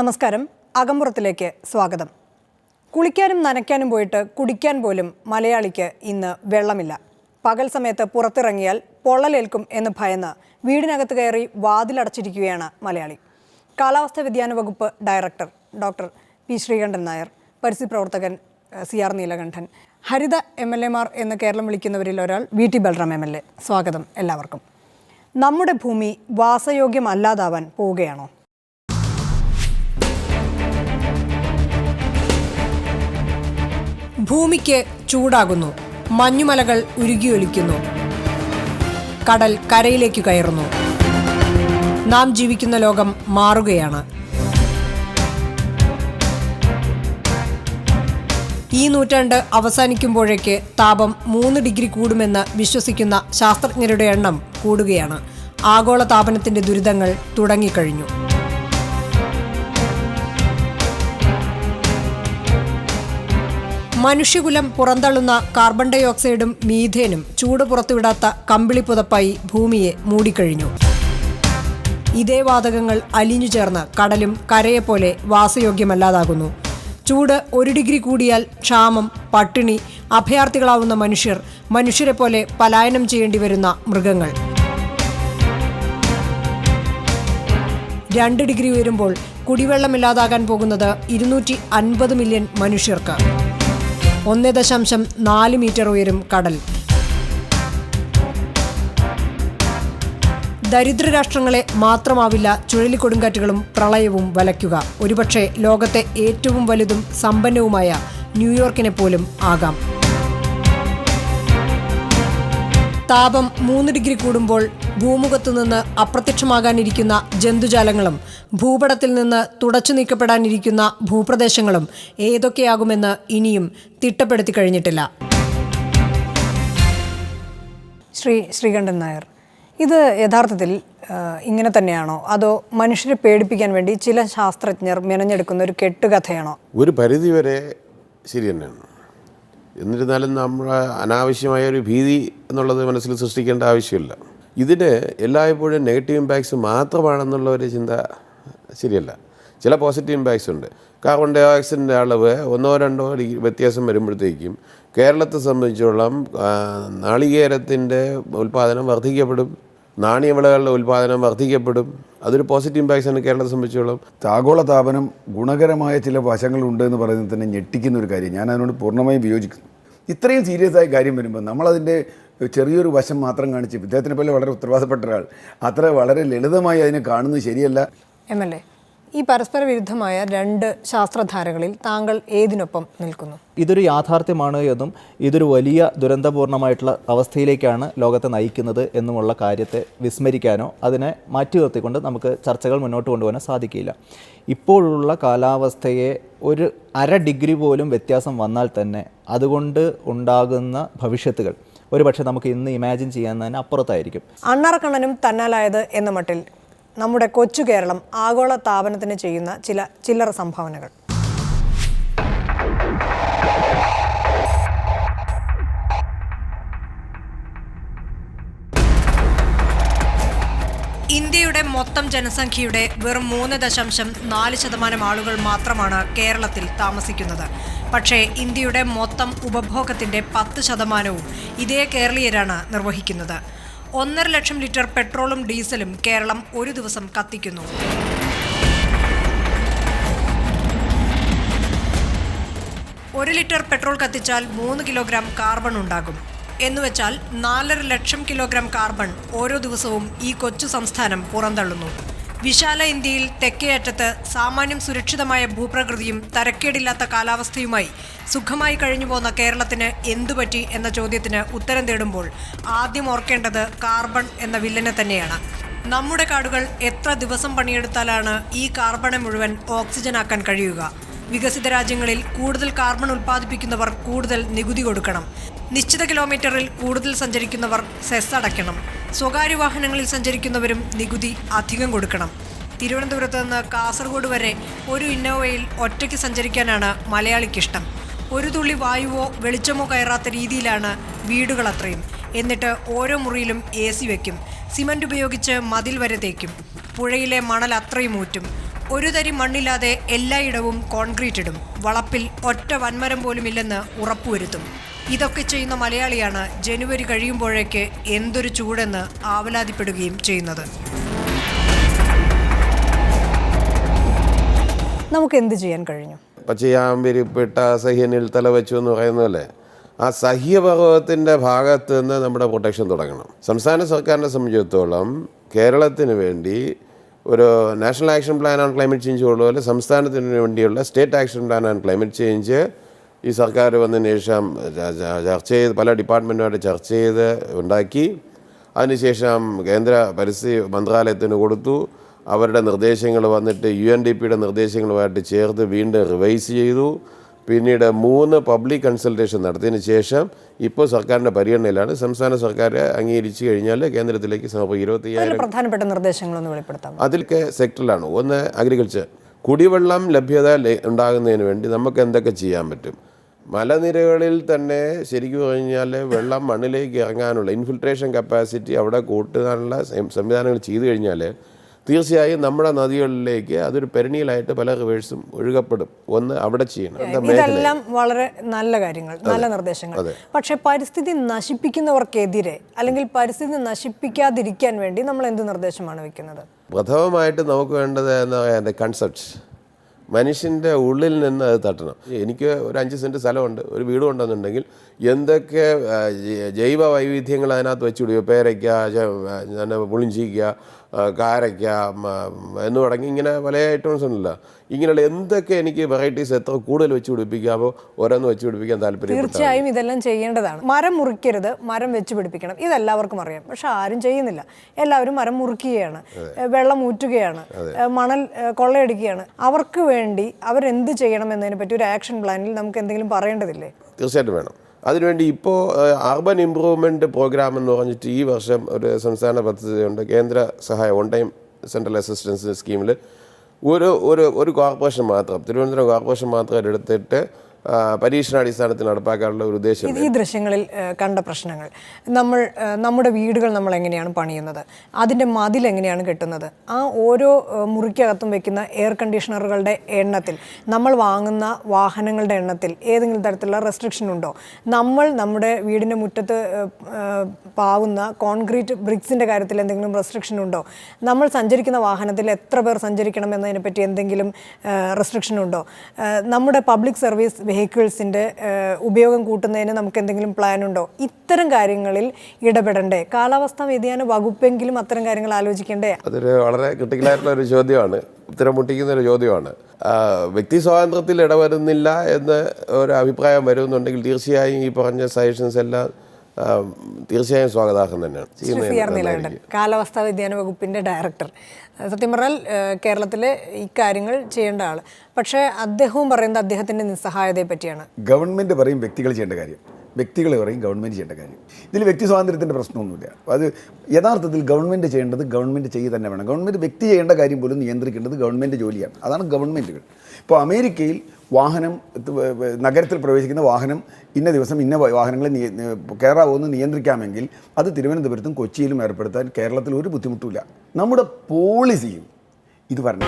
നമസ്കാരം. അകമ്പുറത്തിലേക്ക് സ്വാഗതം. കുളിക്കാനും നനയ്ക്കാനും പോയിട്ട് കുടിക്കാൻ പോലും മലയാളിക്ക് ഇന്ന് വെള്ളമില്ല. പകൽ സമയത്ത് പുറത്തിറങ്ങിയാൽ പൊള്ളലേൽക്കും എന്ന് ഭയന്ന് വീടിനകത്ത് കയറി വാതിലടച്ചിരിക്കുകയാണ് മലയാളി. കാലാവസ്ഥാ വ്യതിയാന വകുപ്പ് director doctor P Sreekantan Nair പരിസ്ഥിതി പ്രവർത്തകൻ സി ആർ നീലകണ്ഠൻ ഹരിത എം എൽ എമാർ എന്ന് കേരളം വിളിക്കുന്നവരിൽ ഒരാൾ V T Balram M L A. സ്വാഗതം എല്ലാവർക്കും. നമ്മുടെ ഭൂമി വാസയോഗ്യമല്ലാതാവാൻ പോവുകയാണോ? ഭൂമിക്ക് ചൂടാകുന്നു. മഞ്ഞുമലകൾ ഉരുകിയൊലിക്കുന്നു. കടൽ കരയിലേക്ക് കയറുന്നു. നാം ജീവിക്കുന്ന ലോകം മാറുകയാണ്. ഈ നൂറ്റാണ്ട് അവസാനിക്കുമ്പോഴേക്ക് താപം മൂന്ന് ഡിഗ്രി കൂടുമെന്ന് വിശ്വസിക്കുന്ന ശാസ്ത്രജ്ഞരുടെ എണ്ണം കൂടുകയാണ്. ആഗോള താപനത്തിന്റെ ദുരിതങ്ങൾ തുടങ്ങിക്കഴിഞ്ഞു. മനുഷ്യകുലം പുറന്തള്ളുന്ന കാർബൺ ഡൈ ഓക്സൈഡും മീഥേനും ചൂട് പുറത്തുവിടാത്ത കമ്പിളി പുതപ്പായി ഭൂമിയെ മൂടിക്കഴിഞ്ഞു. ഇതേ വാതകങ്ങൾ അലിഞ്ഞു ചേർന്ന് കടലും കരയെപ്പോലെ വാസയോഗ്യമല്ലാതാകുന്നു. ചൂട് ഒരു ഡിഗ്രി കൂടിയാൽ ക്ഷാമം പട്ടിണി അഭയാർത്ഥികളാവുന്ന മനുഷ്യർ മനുഷ്യരെ പോലെ പലായനം ചെയ്യേണ്ടി വരുന്ന മൃഗങ്ങൾ. രണ്ട് ഡിഗ്രി ഉയരുമ്പോൾ കുടിവെള്ളമില്ലാതാകാൻ പോകുന്നത് ഇരുന്നൂറ്റി അൻപത് മില്യൺ മനുഷ്യർക്ക്. ഒന്ന് ദശാംശം നാല് മീറ്റർ ഉയരും കടൽ. ദരിദ്ര രാഷ്ട്രങ്ങളെ മാത്രമാവില്ല ചുഴലിക്കൊടുങ്കാറ്റുകളും പ്രളയവും വലയ്ക്കുക. ഒരുപക്ഷെ ലോകത്തെ ഏറ്റവും വലുതും സമ്പന്നവുമായ ന്യൂയോർക്കിനെ പോലും ആകാം. താപം മൂന്ന് ഡിഗ്രി കൂടുമ്പോൾ ഭൂമുഖത്തു നിന്ന് അപ്രത്യക്ഷമാകാനിരിക്കുന്ന ജന്തുജാലങ്ങളും ഭൂപടത്തിൽ നിന്ന് തുടച്ചു നീക്കപ്പെടാനിരിക്കുന്ന ഭൂപ്രദേശങ്ങളും ഏതൊക്കെയാകുമെന്ന് ഇനിയും തിട്ടപ്പെടുത്തി കഴിഞ്ഞിട്ടില്ല. ശ്രീ ശ്രീകണ്ഠൻ നായർ ഇത് യഥാർത്ഥത്തിൽ ഇങ്ങനെ തന്നെയാണോ? അതോ മനുഷ്യരെ പേടിപ്പിക്കാൻ വേണ്ടി ചില ശാസ്ത്രജ്ഞർ മെനഞ്ഞെടുക്കുന്ന ഒരു കെട്ടുകഥയാണോ? ഒരു പരിധിവരെ ശരി തന്നെയാണ്. എന്നിരുന്നാലും നമ്മൾ അനാവശ്യമായ ഒരു ഭീതി എന്നുള്ളത് മനസ്സിൽ സൃഷ്ടിക്കേണ്ട ആവശ്യമില്ല. ഇതിന് എല്ലായ്പ്പോഴും നെഗറ്റീവ് ഇമ്പാക്ട്സ് മാത്രമാണെന്നുള്ള ഒരു ചിന്ത ശരിയല്ല. ചില പോസിറ്റീവ് ഇമ്പാക്ട്സ് ഉണ്ട്. കാർബൺ ഡൈ ഓക്സൈഡിന്റെ അളവ് ഒന്നോ രണ്ടോ വ്യത്യാസം വരുമ്പോഴത്തേക്കും കേരളത്തെ സംബന്ധിച്ചോളം നാളികേരത്തിന്റെ ഉൽപ്പാദനം വർദ്ധിക്കപ്പെടും. നാണ്യവിളകളുടെ ഉൽപ്പാദനം വർദ്ധിക്കപ്പെടും. അതൊരു പോസിറ്റീവ് ഇമ്പാക്ട്സ് ആണ് കേരളത്തെ സംബന്ധിച്ചോളം. ആഗോള താപനം ഗുണകരമായ ചില വശങ്ങളുണ്ട് എന്ന് പറയുന്നത് തന്നെ ഞെട്ടിക്കുന്ന ഒരു കാര്യം. ഞാൻ അതിനോട് പൂർണമായും വിയോജിക്കുന്നു ഇത്രയും സീരിയസ് ആയ കാര്യം വരുമ്പോൾ നമ്മളതിന്റെ ചെറിയൊരു വശം മാത്രം കാണിച്ച് ഇദ്ദേഹത്തിനെ പോലെ വളരെ ഉത്തരവാദപ്പെട്ട ഒരാൾ അത്ര വളരെ ലളിതമായി അതിനെ കാണുന്നത് ശരിയല്ല. എം എൽ എ ഈ പരസ്പര വിരുദ്ധമായ രണ്ട് ശാസ്ത്രധാരകളിൽ താങ്കൾ ഏതിനൊപ്പം നിൽക്കുന്നു? ഇതൊരു യാഥാർത്ഥ്യമാണ് എന്നും ഇതൊരു വലിയ ദുരന്തപൂർണമായിട്ടുള്ള അവസ്ഥയിലേക്കാണ് ലോകത്തെ നയിക്കുന്നത് എന്നുമുള്ള കാര്യത്തെ വിസ്മരിക്കാനോ അതിനെ മാറ്റി നിർത്തിക്കൊണ്ട് നമുക്ക് ചർച്ചകൾ മുന്നോട്ട് കൊണ്ടുപോകാൻ സാധിക്കില്ല. ഇപ്പോഴുള്ള കാലാവസ്ഥയെ ഒരു അര ഡിഗ്രി പോലും വ്യത്യാസം വന്നാൽ തന്നെ അതുകൊണ്ട് ഉണ്ടാകുന്ന ഭവിഷ്യത്തുകൾ ഒരുപക്ഷെ നമുക്ക് ഇന്ന് ഇമാജിൻ ചെയ്യാൻ തന്നെ അപ്പുറത്തായിരിക്കും. അണ്ണാർക്കണ്ണനും തന്നാലായത് എന്ന മട്ടിൽ നമ്മുടെ കൊച്ചു കേരളം ആഗോള താപനത്തിന് ചെയ്യുന്ന ചില ചില്ലറ സംഭാവനകൾ. ഇന്ത്യയുടെ മൊത്തം ജനസംഖ്യയുടെ വെറും മൂന്ന് ദശാംശം നാല് ശതമാനം ആളുകൾ മാത്രമാണ് കേരളത്തിൽ താമസിക്കുന്നത്. പക്ഷേ ഇന്ത്യയുടെ മൊത്തം ഉപഭോഗത്തിന്റെ പത്ത് ശതമാനവും ഇതേ കേരളീയരാണ് നിർവഹിക്കുന്നത്. ഒന്നര ലക്ഷം ലിറ്റർ പെട്രോളും ഡീസലും കേരളം ഒരു ദിവസം കത്തിക്കുന്നു. ഒരു ലിറ്റർ പെട്രോൾ കത്തിച്ചാൽ മൂന്ന് കിലോഗ്രാം കാർബൺ ഉണ്ടാകും. എന്നുവെച്ചാൽ നാലര ലക്ഷം കിലോഗ്രാം കാർബൺ ഓരോ ദിവസവും ഈ കൊച്ചു സംസ്ഥാനം പുറന്തള്ളുന്നു. വിശാല ഇന്ത്യയിൽ തെക്കേ അറ്റത്ത് സാമാന്യം സുരക്ഷിതമായ ഭൂപ്രകൃതിയും തരക്കേടില്ലാത്ത കാലാവസ്ഥയുമായി സുഖമായി കഴിഞ്ഞുപോകുന്ന കേരളത്തിന് എന്തുപറ്റി എന്ന ചോദ്യത്തിന് ഉത്തരം തേടുമ്പോൾ ആദ്യം ഓർക്കേണ്ടത് കാർബൺ എന്ന വില്ലനെ തന്നെയാണ്. നമ്മുടെ കാടുകൾ എത്ര ദിവസം പണിയെടുത്താലാണ് ഈ കാർബണെ മുഴുവൻ ഓക്സിജനാക്കാൻ കഴിയുക? വികസിത രാജ്യങ്ങളിൽ കൂടുതൽ കാർബൺ ഉൽപ്പാദിപ്പിക്കുന്നവർ കൂടുതൽ നികുതി കൊടുക്കണം. നിശ്ചിത കിലോമീറ്ററിൽ കൂടുതൽ സഞ്ചരിക്കുന്നവർ സെസ് അടയ്ക്കണം. സ്വകാര്യ വാഹനങ്ങളിൽ സഞ്ചരിക്കുന്നവരും നികുതി അധികം കൊടുക്കണം. തിരുവനന്തപുരത്ത് നിന്ന് കാസർഗോഡ് വരെ ഒരു ഇന്നോവയിൽ ഒറ്റയ്ക്ക് സഞ്ചരിക്കാനാണ് മലയാളിക്കിഷ്ടം. ഒരു തുള്ളി വായുവോ വെളിച്ചമോ കയറാത്ത രീതിയിലാണ് വീടുകൾ അത്രയും. എന്നിട്ട് ഓരോ മുറിയിലും എ സി വയ്ക്കും സിമന്റ് ഉപയോഗിച്ച് മതിൽ വരെ തേക്കും. പുഴയിലെ മണൽ അത്രയും ഊറ്റും. ഒരു തരി മണ്ണില്ലാതെ എല്ലായിടവും കോൺക്രീറ്റ് ഇടും. വളപ്പിൽ ഒറ്റ വൻമരം പോലുമില്ലെന്ന് ഉറപ്പുവരുത്തും. ഇതൊക്കെ ചെയ്യുന്ന മലയാളിയാണ് ജനുവരി കഴിയുമ്പോഴേക്ക് എന്തൊരു ചൂടെന്ന് ആവലാതിപ്പെടുകയും ചെയ്യുന്നത്. നമുക്ക് എന്ത് ചെയ്യാൻ കഴിഞ്ഞു? പച്ചയാമ്പിരിപ്പെട്ട സഹ്യനിൽ തല വെച്ചു എന്ന് പറയുന്നതല്ലേ ആ സഹ്യപർവതത്തിന്റെ ഭാഗത്ത് നിന്ന് നമ്മുടെ പ്രൊട്ടക്ഷൻ തുടങ്ങണം. സംസ്ഥാന സർക്കാരിനെ സംബന്ധിച്ചിടത്തോളം കേരളത്തിന് വേണ്ടി ഒരു national action plan on climate change ഉള്ളതുപോലെ സംസ്ഥാനത്തിന് വേണ്ടിയുള്ള state action plan on climate change ഈ സർക്കാർ വന്നതിന് ശേഷം ചർച്ച ചെയ്ത് പല ഡിപ്പാർട്ട്മെന്റുമായിട്ട് ചർച്ച ചെയ്ത് ഉണ്ടാക്കി. അതിനുശേഷം കേന്ദ്ര പരിസ്ഥിതി മന്ത്രാലയത്തിന് കൊടുത്തു. അവരുടെ നിർദ്ദേശങ്ങൾ വന്നിട്ട് യു എൻ ഡി പിയുടെ നിർദ്ദേശങ്ങളുമായിട്ട് ചേർത്ത് വീണ്ടും റിവൈസ് ചെയ്തു. പിന്നീട് മൂന്ന് പബ്ലിക് കൺസൾട്ടേഷൻ നടത്തിയതിന് ശേഷം ഇപ്പോൾ സർക്കാരിന്റെ പരിഗണനയിലാണ്. സംസ്ഥാന സർക്കാർ അംഗീകരിച്ചു കഴിഞ്ഞാൽ കേന്ദ്രത്തിലേക്ക് സമർപ്പിക്കും. ഇരുപത്തി അതിൽ പ്രധാനപ്പെട്ട നിർദ്ദേശങ്ങളൊന്ന് വെളിപ്പെടുത്താം അതിലൊക്കെ സെക്ടറിലാണ്. ഒന്ന് അഗ്രികൾച്ചർ കുടിവെള്ളം ലഭ്യത ഉണ്ടാകുന്നതിന് വേണ്ടി നമുക്ക് എന്തൊക്കെ ചെയ്യാൻ പറ്റും? മലനിരകളിൽ തന്നെ ശരിക്കും കഴിഞ്ഞാൽ വെള്ളം മണ്ണിലേക്ക് ഇറങ്ങാനുള്ള ഇൻഫിൽട്രേഷൻ കപ്പാസിറ്റി അവിടെ കൂട്ടാനുള്ള സംവിധാനങ്ങൾ ചെയ്തു കഴിഞ്ഞാൽ തീർച്ചയായും നമ്മുടെ നദികളിലേക്ക് അതൊരു പെരണിയിലായിട്ട് പല റിവേഴ്സും ഒഴുകപ്പെടും. ഒന്ന് അവിടെ ചെയ്യണം. ഇതെല്ലാം വളരെ നല്ല കാര്യങ്ങൾ നല്ല നിർദ്ദേശങ്ങൾ. പക്ഷെ പരിസ്ഥിതി നശിപ്പിക്കുന്നവർക്കെതിരെ അല്ലെങ്കിൽ പരിസ്ഥിതി നശിപ്പിക്കാതിരിക്കാൻ വേണ്ടി നമ്മൾ എന്ത് നിർദ്ദേശമാണ് വെക്കുന്നത് പ്രഥമമായിട്ട് നമുക്ക് വേണ്ടത് എന്താ പറയുക കൺസെപ്റ്റ് മനുഷ്യന്റെ ഉള്ളിൽ നിന്ന് അത് തട്ടണം. എനിക്ക് ഒരു അഞ്ച് സെന്റ് സ്ഥലമുണ്ട് ഒരു വീട് ഉണ്ടെന്നുണ്ടെങ്കിൽ എന്തൊക്കെ ജൈവ വൈവിധ്യങ്ങൾ അതിനകത്ത് വെച്ചുവിടുക പേരയ്ക്ക പുളിഞ്ചിക്ക കാരയ്ക്ക എന്ന് തുടങ്ങി ഇങ്ങനെ പല ഐറ്റംസ് ഉണ്ടല്ലോ. ഇങ്ങനെയുള്ള എന്തൊക്കെ എനിക്ക് വെറൈറ്റീസ് എത്ര കൂടുതൽ വെച്ച് പിടിപ്പിക്കാമോ ഓരോന്ന് വെച്ച് പിടിപ്പിക്കാൻ താല്പര്യം തീർച്ചയായും ഇതെല്ലാം ചെയ്യേണ്ടതാണ്. മരം മുറിക്കരുത്. മരം വെച്ച് പിടിപ്പിക്കണം. ഇതെല്ലാവർക്കും അറിയാം. പക്ഷെ ആരും ചെയ്യുന്നില്ല. എല്ലാവരും മരം മുറിക്കുകയാണ്. വെള്ളം ഊറ്റുകയാണ്. മണൽ കൊള്ളയടിക്കുകയാണ്. അവർക്ക് വേണ്ടി അവരെന്ത് ചെയ്യണം എന്നതിനെ പറ്റി ഒരു ആക്ഷൻ പ്ലാനിൽ നമുക്ക് എന്തെങ്കിലും പറയേണ്ടതില്ലേ? തീർച്ചയായിട്ടും വേണം. അതിനുവേണ്ടി ഇപ്പോൾ അർബൻ ഇമ്പ്രൂവ്മെന്റ് പ്രോഗ്രാം എന്ന് പറഞ്ഞിട്ട് ഈ വർഷം ഒരു സംസ്ഥാന പദ്ധതിയുണ്ട്. കേന്ദ്ര സഹായ ഓൺ ടൈം സെൻട്രൽ അസിസ്റ്റൻസ് സ്കീമിൽ ഒരു ഒരു ഒരു കോർപ്പറേഷൻ മാത്രം തിരുവനന്തപുരം കോർപ്പറേഷൻ മാത്രം എടുത്തിട്ട് പരീക്ഷണാടിസ്ഥാനത്തിൽ നടപ്പാക്കാനുള്ള ഒരു ഉദ്ദേശം ഈ ദൃശ്യങ്ങളിൽ കണ്ട പ്രശ്നങ്ങൾ. നമ്മൾ നമ്മുടെ വീടുകൾ നമ്മൾ എങ്ങനെയാണ് പണിയുന്നത്? അതിന്റെ മതിൽ എങ്ങനെയാണ് കെട്ടുന്നത്? ആ ഓരോ മുറിക്കകത്തും വെക്കുന്ന എയർ കണ്ടീഷണറുകളുടെ എണ്ണത്തിൽ നമ്മൾ വാങ്ങുന്ന വാഹനങ്ങളുടെ എണ്ണത്തിൽ ഏതെങ്കിലും തരത്തിലുള്ള റെസ്ട്രിക്ഷൻ ഉണ്ടോ? നമ്മൾ നമ്മുടെ വീടിന്റെ മുറ്റത്ത് പാവുന്ന കോൺക്രീറ്റ് ബ്രിക്സിന്റെ കാര്യത്തിൽ എന്തെങ്കിലും റെസ്ട്രിക്ഷൻ ഉണ്ടോ? നമ്മൾ സഞ്ചരിക്കുന്ന വാഹനത്തിൽ എത്ര പേർ സഞ്ചരിക്കണം എന്നതിനെപ്പറ്റി എന്തെങ്കിലും റെസ്ട്രിക്ഷൻ ഉണ്ടോ? നമ്മുടെ പബ്ലിക് സർവീസ് വെഹിക്കിൾസിന്റെ ഉപയോഗം കൂട്ടുന്നതിന് നമുക്ക് എന്തെങ്കിലും പ്ലാൻ ഉണ്ടോ? ഇത്തരം കാര്യങ്ങളിൽ ഇടപെടണ്ടേ? കാലാവസ്ഥാ വ്യതിയാന വകുപ്പെങ്കിലും അത്തരം കാര്യങ്ങൾ ആലോചിക്കണ്ടേ? അതൊരു വളരെ ക്രിട്ടിക്കലായിട്ടുള്ള ഒരു ചോദ്യമാണ്. ഉത്തരം മുട്ടിക്കുന്ന ഒരു ചോദ്യമാണ്. വ്യക്തി സ്വാതന്ത്ര്യത്തിൽ ഇടവരുന്നില്ല എന്ന് ഒരു അഭിപ്രായം വരുന്നുണ്ടെങ്കിൽ തീർച്ചയായും ഈ പറഞ്ഞ സജഷൻസ് എല്ലാം തീർച്ചയായും സ്വാഗതാർഹം തന്നെയാണ്. കാലാവസ്ഥാ വ്യതിയാന വകുപ്പിന്റെ ഡയറക്ടർ. സത്യം പറഞ്ഞാൽ കേരളത്തിലെ ഇക്കാര്യങ്ങൾ ചെയ്യേണ്ട ആൾ പക്ഷേ അദ്ദേഹവും പറയുന്നത് അദ്ദേഹത്തിന്റെ നിസ്സഹായതയെ പറ്റിയാണ്. ഗവൺമെന്റ് പറയും വ്യക്തികൾ ചെയ്യേണ്ട കാര്യം. വ്യക്തികൾ പറയും ഗവൺമെന്റ് ചെയ്യേണ്ട കാര്യം. ഇതിൽ വ്യക്തി സ്വാതന്ത്ര്യത്തിന്റെ പ്രശ്നമൊന്നുമില്ല. അത് യഥാർത്ഥത്തിൽ ഗവൺമെന്റ് ചെയ്യേണ്ടത് ഗവൺമെന്റ് ചെയ്യുക തന്നെ വേണം. ഗവൺമെന്റ് വ്യക്തി ചെയ്യേണ്ട കാര്യം പോലും നിയന്ത്രിക്കേണ്ടത് ഗവൺമെന്റ് ജോലിയാണ്. അതാണ് ഗവൺമെന്റുകൾ. ഇപ്പോൾ അമേരിക്കയിൽ വാഹനം നഗരത്തിൽ പ്രവേശിക്കുന്ന വാഹനം ഇന്ന ദിവസം ഇന്ന വാഹനങ്ങളെ കയറാവുമെന്ന് നിയന്ത്രിക്കാമെങ്കിൽ അത് തിരുവനന്തപുരത്തും കൊച്ചിയിലും ഏർപ്പെടുത്താൻ കേരളത്തിൽ ഒരു ബുദ്ധിമുട്ടുമില്ല. നമ്മുടെ പോളിസിയും ഇത് പറഞ്ഞു